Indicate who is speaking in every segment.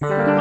Speaker 1: Mm-hmm.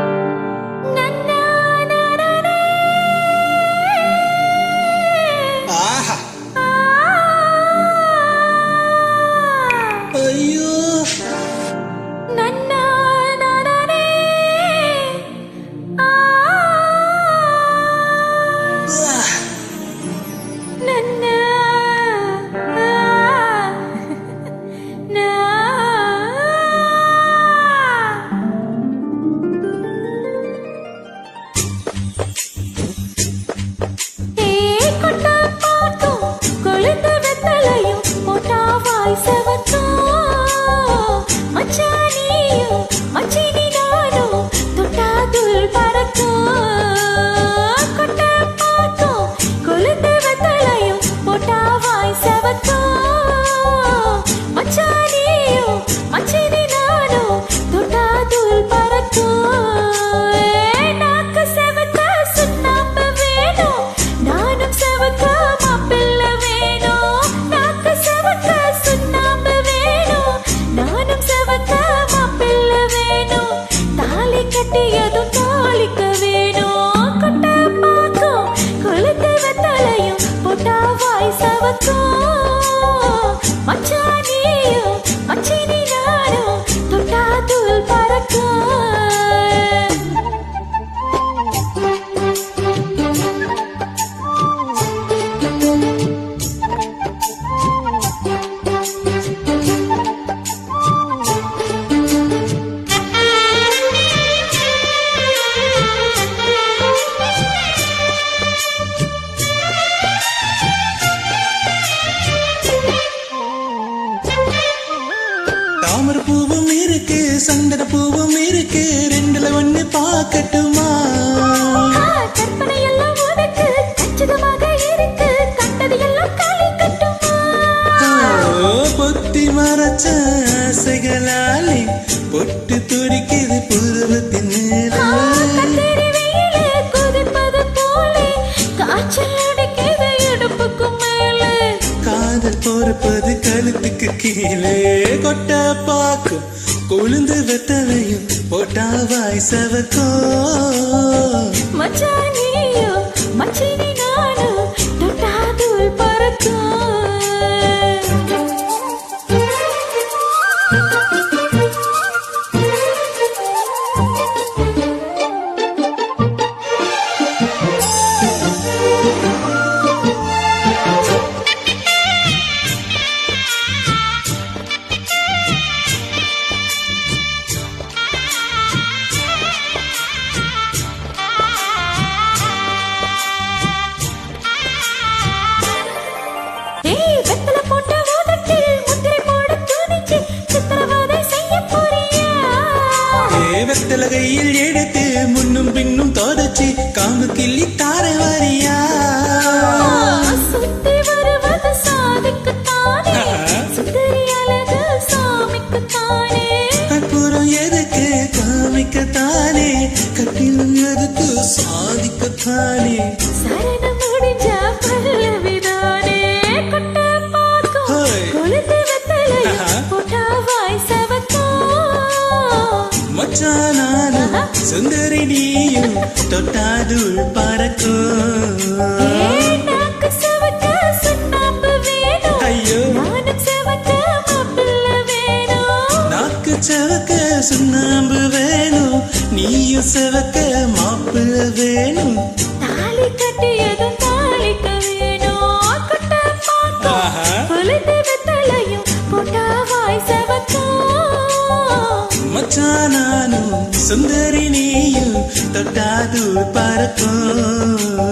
Speaker 2: தாமரை பூவும் இருக்கு சந்தன பூவும் இருக்கு ரெண்டுல ஒண்ணு பார்க்கட்டுமா? பொத்தி மறைச்ச ஆசைகளாலே பொட்டு துடிக்குது புருவத்தின் கீழே கொட்ட பாக்கும் கொழுந்து வெத்தலையும் போட்டாவாய் சவக்கோ
Speaker 1: மச்சானியோ மச்சினி
Speaker 2: ஏ வெத்தல கையில் எடுத்து முன்னும் பின்னும் தொடச்சி காமு கிள்ளி தார வாரியா? அப்புறம் எதுக்கு காமிக்கத்தானே? கட்டிலும் எதுக்கு சாதிக்கத்தானே?
Speaker 1: சரணம்
Speaker 2: சுந்தரி நீயும் தொட்டாதுள் பறக்கும்.
Speaker 1: சுண்ணாம்பு வேணும். நானும் செவக்க மாப்பிள்ளை வேணும்.
Speaker 2: நாக்கு செவக்க சுண்ணாம்பு வேணும். நீயும் செவக்க மாப்பிள்ள
Speaker 1: तोटा
Speaker 2: दूर पारको